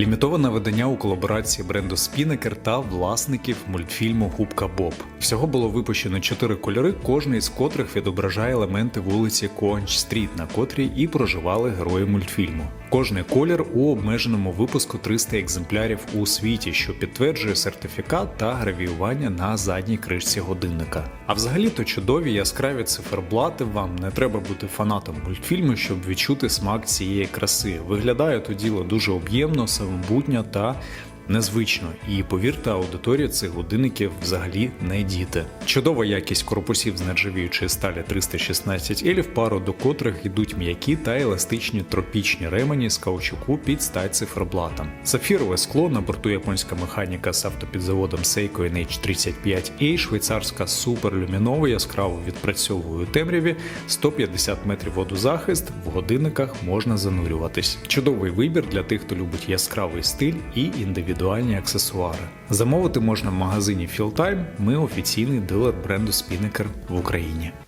Лімітоване видання у колаборації бренду Спінекер та власників мультфільму Губка Боб. Всього було випущено чотири кольори, кожний з котрих відображає елементи вулиці Коанч Стріт, на котрій і проживали герої мультфільму. Кожний колір у обмеженому випуску 300 екземплярів у світі, що підтверджує сертифікат та гравіювання на задній кришці годинника. А взагалі-то чудові яскраві циферблати вам не треба бути фанатом мультфільму, щоб відчути смак цієї краси. Виглядає то діло дуже об'ємно, самобутньо та незвично. І повірте, аудиторія цих годинників взагалі не діти. Чудова якість корпусів з нержавіючої сталі 316 L, в пару до котрих йдуть м'які та еластичні тропічні ремені з каучуку під стать циферблатом. Сафірове скло на борту японська механіка з автопідзаводом Seiko NH35A, швейцарська суперлюмінова яскраво відпрацьовує у темряві 150 метрів водозахист. В годинниках можна занурюватись. Чудовий вибір для тих, хто любить яскравий стиль і індивідуальні аксесуари. Замовити можна в магазині Філтайм. Ми офіційний дилер бренду Spinnaker в Україні.